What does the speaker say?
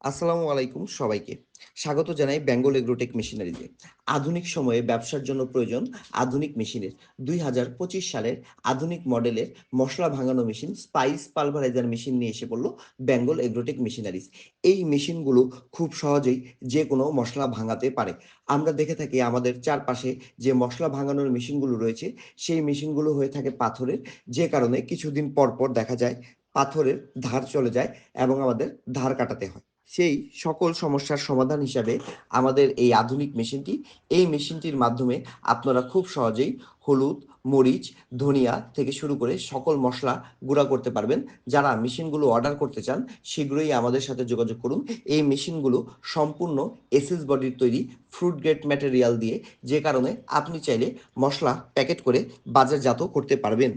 আসসালামু আলাইকুম সবাইকে। স্বাগত জানাই বেঙ্গল এগ্রোটেক মেশিনারিতে। আধুনিক সময়ে ব্যবসার জন্য প্রয়োজন আধুনিক মেশিনের। দুই হাজার পঁচিশ সালের আধুনিক মডেলের মশলা ভাঙানো মেশিন, স্পাইস পালভারাইজার মেশিন নিয়ে এসে পড়ল বেঙ্গল এগ্রোটেক মেশিনারিজ। এই মেশিনগুলো খুব সহজেই যে কোনো মশলা ভাঙাতে পারে। আমরা দেখে থাকি আমাদের চারপাশে যে মশলা ভাঙানোর মেশিনগুলো রয়েছে, সেই মেশিনগুলো হয়ে থাকে পাথরের। যে কারণে কিছুদিন পর পর দেখা যায় পাথরের ধার চলে যায় এবং আমাদের ধার কাটাতে হয়। সেই সকল সমস্যার সমাধান হিসাবে আমাদের এই আধুনিক মেশিনটি, এই মেশিনটির মাধ্যমে আপনারা খুব সহজেই হলুদ, মরিচ, ধনিয়া থেকে শুরু করে সকল মশলা গুঁড়া করতে পারবেন। যারা মেশিনগুলো অর্ডার করতে চান, শীঘ্রই আমাদের সাথে যোগাযোগ করুন। এই মেশিনগুলো সম্পূর্ণ এসএস বডির তৈরি ফ্রুট গ্রেড ম্যাটেরিয়াল দিয়ে, যে কারণে আপনি চাইলে মশলা প্যাকেট করে বাজারজাত করতে পারবেন।